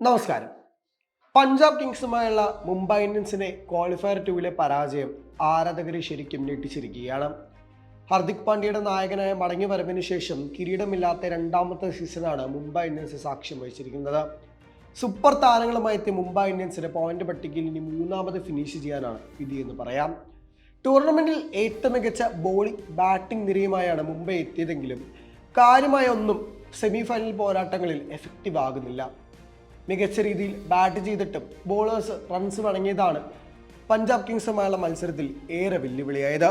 നമസ്കാരം. പഞ്ചാബ് കിങ്സുമായുള്ള മുംബൈ ഇന്ത്യൻസിനെ ക്വാളിഫയർ ടൂവിലെ പരാജയം ആരാധകരെ ശരിക്കും ഞെട്ടിച്ചിരിക്കുകയാണ്. ഹർദിക് പാണ്ഡ്യയുടെ നായകനായ മടങ്ങി വരവിന് ശേഷം കിരീടമില്ലാത്ത രണ്ടാമത്തെ സീസണാണ് മുംബൈ ഇന്ത്യൻസ് സാക്ഷ്യം വഹിച്ചിരിക്കുന്നത്. സൂപ്പർ താരങ്ങളുമായി എത്തിയ മുംബൈ ഇന്ത്യൻസിന്റെ പോയിന്റ് പട്ടികയിൽ ഇനി മൂന്നാമത് ഫിനിഷ് ചെയ്യാനാണ് വിധി എന്ന് പറയാം. ടൂർണമെന്റിൽ ഏറ്റവും മികച്ച ബോളിംഗ് ബാറ്റിംഗ് നിരയുമായാണ് മുംബൈ എത്തിയതെങ്കിലും കാര്യമായ ഒന്നും സെമിഫൈനൽ പോരാട്ടങ്ങളിൽ എഫക്റ്റീവ് ആകുന്നില്ല. മികച്ച രീതിയിൽ ബാറ്റ് ചെയ്തിട്ടും ബോളേഴ്സ് റൺസ് വഴങ്ങിയതാണ് പഞ്ചാബ് കിങ്സുമായുള്ള മത്സരത്തിൽ ഏറെ വെല്ലുവിളിയായത്.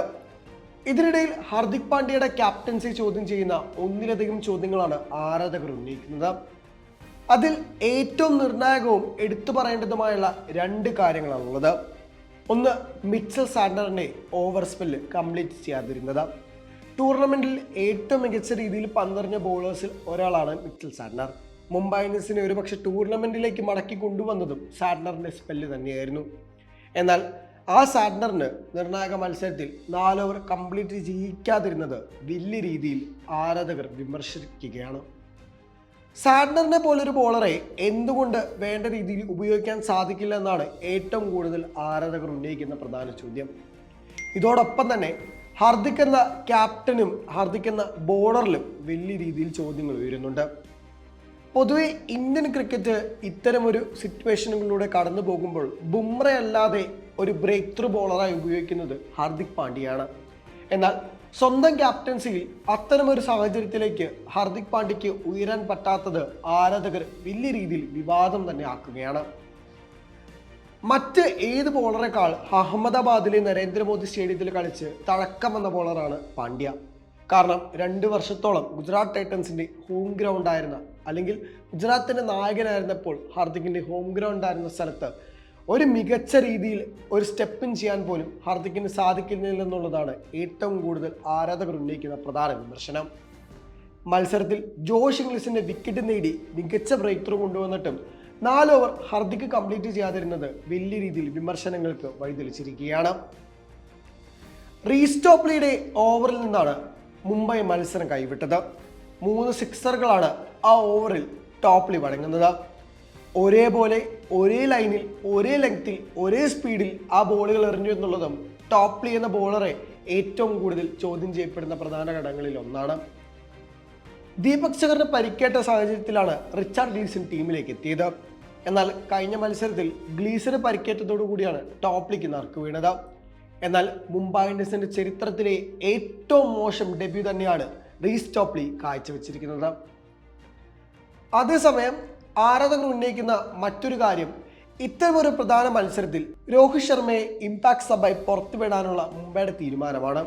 ഇതിനിടയിൽ ഹാർദിക് പാണ്ഡ്യയുടെ ക്യാപ്റ്റൻസി ചോദ്യം ചെയ്യുന്ന ഒന്നിലധികം ചോദ്യങ്ങളാണ് ആരാധകർ ഉന്നയിക്കുന്നത്. അതിൽ ഏറ്റവും നിർണായകവും എടുത്തു പറയേണ്ടതുമായുള്ള രണ്ട് കാര്യങ്ങളാണുള്ളത് ഒന്ന് മിച്ചൽ സാൻഡറിന്റെ ഓവർ സ്പെല്ല് കംപ്ലീറ്റ് ചെയ്യാതിരുന്നത്. ടൂർണമെന്റിൽ ഏറ്റവും മികച്ച രീതിയിൽ പന്തെറിഞ്ഞ ബോളേഴ്സിൽ ഒരാളാണ് മിച്ചൽ സാൻഡർ. മുംബൈ ഇന്ത്യൻസിനെ ഒരുപക്ഷെ ടൂർണമെന്റിലേക്ക് മടക്കി കൊണ്ടുവന്നതും സാഡ്നറിന്റെ സ്പെല്ല് തന്നെയായിരുന്നു. എന്നാൽ ആ സാഡ്നറിന് നിർണായക മത്സരത്തിൽ നാലോവർ കംപ്ലീറ്റ് ജയിക്കാതിരുന്നത് വലിയ രീതിയിൽ ആരാധകർ വിമർശിക്കുകയാണ്. സാഡ്നറിനെ പോലൊരു ബോളറെ എന്തുകൊണ്ട് വേണ്ട രീതിയിൽ ഉപയോഗിക്കാൻ സാധിക്കില്ല എന്നാണ് ഏറ്റവും കൂടുതൽ ആരാധകർ ഉന്നയിക്കുന്ന പ്രധാന ചോദ്യം. ഇതോടൊപ്പം തന്നെ ഹാർദിക് എന്ന ക്യാപ്റ്റനും ഹാർദിക് എന്ന ബോളറിലും വലിയ രീതിയിൽ ചോദ്യങ്ങൾ ഉയരുന്നുണ്ട്. പൊതുവെ ഇന്ത്യൻ ക്രിക്കറ്റ് ഇത്തരമൊരു സിറ്റുവേഷനുകളിലൂടെ കടന്നു പോകുമ്പോൾ ബുംറയല്ലാതെ ഒരു ബ്രേക്ക് ത്രൂ ബോളറായി ഉപയോഗിക്കുന്നത് ഹാർദിക് പാണ്ഡ്യയാണ്. എന്നാൽ സ്വന്തം ക്യാപ്റ്റൻസിയിൽ അത്തരമൊരു സാഹചര്യത്തിലേക്ക് ഹാർദിക് പാണ്ഡ്യയ്ക്ക് ഉയരാൻ പറ്റാത്തത് ആരാധകർ വലിയ രീതിയിൽ വിവാദം തന്നെ ആക്കുകയാണ്. മറ്റ് ഏത് ബോളറേക്കാൾ അഹമ്മദാബാദിലെ നരേന്ദ്രമോദി സ്റ്റേഡിയത്തിൽ കളിച്ച് തഴക്കം വന്ന ബോളറാണ് പാണ്ഡ്യ. കാരണം രണ്ട് വർഷത്തോളം ഗുജറാത്ത് ടൈറ്റൻസിന്റെ ഹോം ഗ്രൗണ്ട് ആയിരുന്ന അല്ലെങ്കിൽ ഗുജറാത്തിന്റെ നായകനായിരുന്നപ്പോൾ ഹാർദിക്കിന്റെ ഹോം ഗ്രൗണ്ട് ആയിരുന്ന സ്ഥലത്ത് ഒരു മികച്ച രീതിയിൽ ഒരു സ്റ്റെപ്പിൻ ചെയ്യാൻ പോലും ഹാർദിക്കിന് സാധിക്കുന്നില്ലെന്നുള്ളതാണ് ഏറ്റവും കൂടുതൽ ആരാധകർ ഉന്നയിക്കുന്ന പ്രധാന വിമർശനം. മത്സരത്തിൽ ജോഷ് ഇംഗ്ലീസിന്റെ വിക്കറ്റ് നേടി മികച്ച ബ്രേക്ക് ത്രൂ കൊണ്ടുവന്നിട്ടും നാല് ഓവർ ഹർദിക്ക് കംപ്ലീറ്റ് ചെയ്യാതിരുന്നത് വലിയ രീതിയിൽ വിമർശനങ്ങൾക്ക് വഴിതെളിച്ചിരിക്കുകയാണ്. റീസ്റ്റോപ്ലിയുടെ ഓവറിൽ നിന്നാണ് മുംബൈ മത്സരം കൈവിട്ടത്. മൂന്ന് സിക്സറുകളാണ് ആ ഓവറിൽ ടോപ്ലി വഴങ്ങുന്നത്. ഒരേപോലെ ഒരേ ലൈനിൽ ഒരേ ലെങ്ത്തിൽ ഒരേ സ്പീഡിൽ ആ ബോളുകൾ എറിഞ്ഞു എന്നുള്ളതും ടോപ്ലി എന്ന ബോളറെ ഏറ്റവും കൂടുതൽ ചോദ്യം ചെയ്യപ്പെടുന്ന പ്രധാന ഘടകങ്ങളിൽ ഒന്നാണ്. ദീപക് ചകറിന് പരിക്കേറ്റ സാഹചര്യത്തിലാണ് റിച്ചാർഡ് ഗ്ലീസൺ ടീമിലേക്ക് എത്തിയത്. എന്നാൽ കഴിഞ്ഞ മത്സരത്തിൽ ഗ്ലീസന് പരിക്കേറ്റതോടു കൂടിയാണ് ടോപ്ലിക്ക് നറുക്ക് വീണത്. എന്നാൽ മുംബൈ ഇന്ത്യൻസിന്റെ ചരിത്രത്തിലെ ഏറ്റവും മോശം ഡെബ്യൂ തന്നെയാണ് റീസ് ടോപ്ലി കാഴ്ചവെച്ചിരിക്കുന്നത്. അതേസമയം ആരാധകർ ഉന്നയിക്കുന്ന മറ്റൊരു കാര്യം ഇത്തരമൊരു പ്രധാന മത്സരത്തിൽ രോഹിത് ശർമ്മയെ ഇമ്പാക്ട് സബായി പുറത്തുവിടാനുള്ള മുംബൈയുടെ തീരുമാനമാണ്.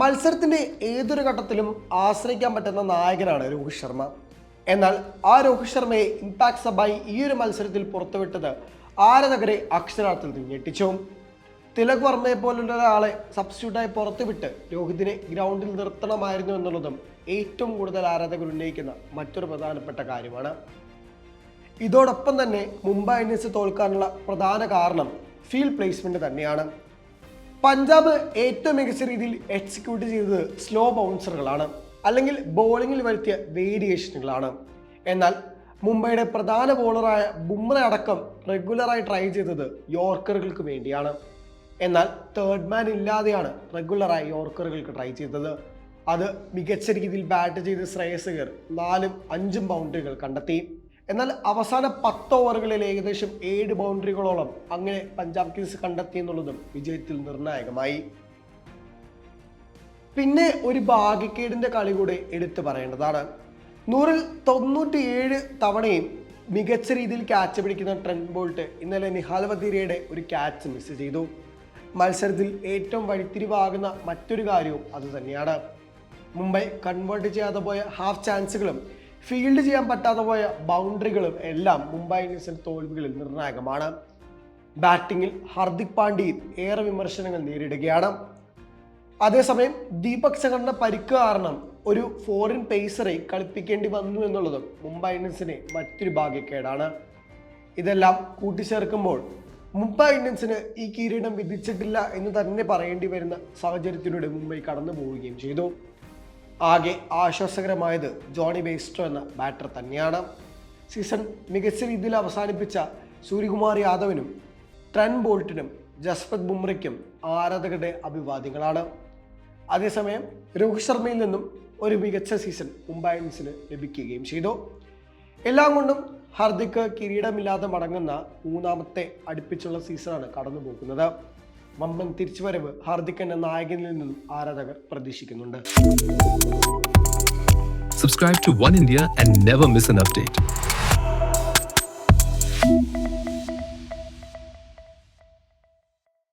മത്സരത്തിന്റെ ഏതൊരു ഘട്ടത്തിലും ആശ്രയിക്കാൻ പറ്റുന്ന നായകനാണ് രോഹിത് ശർമ്മ. എന്നാൽ ആ രോഹിത് ശർമ്മയെ ഇമ്പാക്ട് സബായി ഈ ഒരു മത്സരത്തിൽ പുറത്തുവിട്ടത് ആരാധകരെ അക്ഷരാർത്ഥത്തിൽ ഞെട്ടിച്ചു. തിലക് വർമ്മയെ പോലുള്ള ഒരാളെ സബ്സ്റ്റിറ്റ്യൂട്ടായി പുറത്തുവിട്ട് രോഹിതിനെ ഗ്രൗണ്ടിൽ നിർത്തണമായിരുന്നു എന്നുള്ളതും ഏറ്റവും കൂടുതൽ ആരാധകർ ഉന്നയിക്കുന്ന മറ്റൊരു പ്രധാനപ്പെട്ട കാര്യമാണ്. ഇതോടൊപ്പം തന്നെ മുംബൈ ഇന്ത്യൻസ് തോൽക്കാനുള്ള പ്രധാന കാരണം ഫീൽഡ് പ്ലേസ്മെന്റ് തന്നെയാണ്. പഞ്ചാബ് ഏറ്റവും മികച്ച രീതിയിൽ എക്സിക്യൂട്ട് ചെയ്തത് സ്ലോ ബൗൺസറുകളാണ് അല്ലെങ്കിൽ ബോളിങ്ങിൽ വരുത്തിയ വേരിയേഷനുകളാണ് എന്നാൽ മുംബൈയുടെ പ്രധാന ബോളറായ ബുംറ അടക്കം റെഗുലറായി ട്രൈ ചെയ്തത് യോർക്കറുകൾക്ക് വേണ്ടിയാണ്. എന്നാൽ തേർഡ് മാൻ ഇല്ലാതെയാണ് റെഗുലറായി യോർക്കറുകൾക്ക് ട്രൈ ചെയ്തത്. അത് മികച്ച രീതിയിൽ ബാറ്റ് ചെയ്ത ശ്രേയസകർ നാലും അഞ്ചും ബൗണ്ടറികൾ കണ്ടെത്തി. എന്നാൽ അവസാന പത്ത് ഓവറുകളിൽ ഏകദേശം ഏഴ് ബൗണ്ടറികളോളം അങ്ങനെ പഞ്ചാബ് കിങ്സ് കണ്ടെത്തി എന്നുള്ളതും വിജയത്തിൽ നിർണായകമായി. പിന്നെ ഒരു ഭാഗ്യക്കേടിന്റെ കളി കൂടെ എടുത്തു പറയേണ്ടതാണ്. നൂറിൽ തൊണ്ണൂറ്റിയേഴ് തവണയും മികച്ച രീതിയിൽ ക്യാച്ച് പിടിക്കുന്ന ട്രെൻഡ് ബോൾട്ട് ഇന്നലെ നിഹാൽ വധീരയുടെ ഒരു ക്യാച്ച് മിസ് ചെയ്തു. മത്സരത്തിൽ ഏറ്റവും വഴിത്തിരിവാകുന്ന മറ്റൊരു കാര്യവും അതുതന്നെയാണ് മുംബൈ കൺവേർട്ട് ചെയ്യാതെ പോയ ഹാഫ് ചാൻസുകളും ഫീൽഡ് ചെയ്യാൻ പറ്റാതെ പോയ ബൗണ്ടറികളും എല്ലാം മുംബൈ ഇന്ത്യൻസിന്റെ തോൽവികളിൽ നിർണായകമാണ്. ബാറ്റിങ്ങിൽ ഹർദിക് പാണ്ഡ്യയിൽ ഏറെ വിമർശനങ്ങൾ നേരിടുകയാണ്. അതേസമയം ദീപക് സഹറിന്റെ പരിക്ക് കാരണം ഒരു ഫോറിൻ പേസറെ കളിപ്പിക്കേണ്ടി വന്നു എന്നുള്ളതും മുംബൈ ഇന്ത്യൻസിനെ മറ്റൊരു ഭാഗ്യക്കേടാണ്. ഇതെല്ലാം കൂട്ടിച്ചേർക്കുമ്പോൾ മുംബൈ ഇന്ത്യൻസിന് ഈ കിരീടം വിധിച്ചിട്ടില്ല എന്ന് തന്നെ പറയേണ്ടി വരുന്ന സാഹചര്യത്തിലൂടെ മുംബൈ കടന്നു പോവുകയും ചെയ്തു. ആകെ ആശ്വാസകരമായത് ജോണി ബേസ്റ്റോ എന്ന ബാറ്റർ തന്നെയാണ്. സീസൺ മികച്ച രീതിയിൽ അവസാനിപ്പിച്ച സൂര്യകുമാർ യാദവിനും ട്രെൻ ബോൾട്ടിനും ജസ്പ്രീത് ബുംറയ്ക്കും ആരാധകരുടെ അഭിവാദ്യങ്ങളാണ്. അതേസമയം രോഹിത് ശർമ്മയിൽ നിന്നും ഒരു മികച്ച സീസൺ മുംബൈ ഇന്ത്യൻസിന് ലഭിക്കുകയും ചെയ്തു. എല്ലാം കൊണ്ടും ഹർദിക്ക് കിരീടമില്ലാതെ മടങ്ങുന്ന മൂന്നാമത്തെ അടുപ്പിച്ചുള്ള സീസണാണ് കടന്നു പോകുന്നത് വമ്പൻ തിരിച്ചുവരവ് ഹാർദിക് എന്ന നായകനിൽ നിന്നും ആരാധകർ പ്രതീക്ഷിക്കുന്നുണ്ട് Subscribe to One India and never miss an update.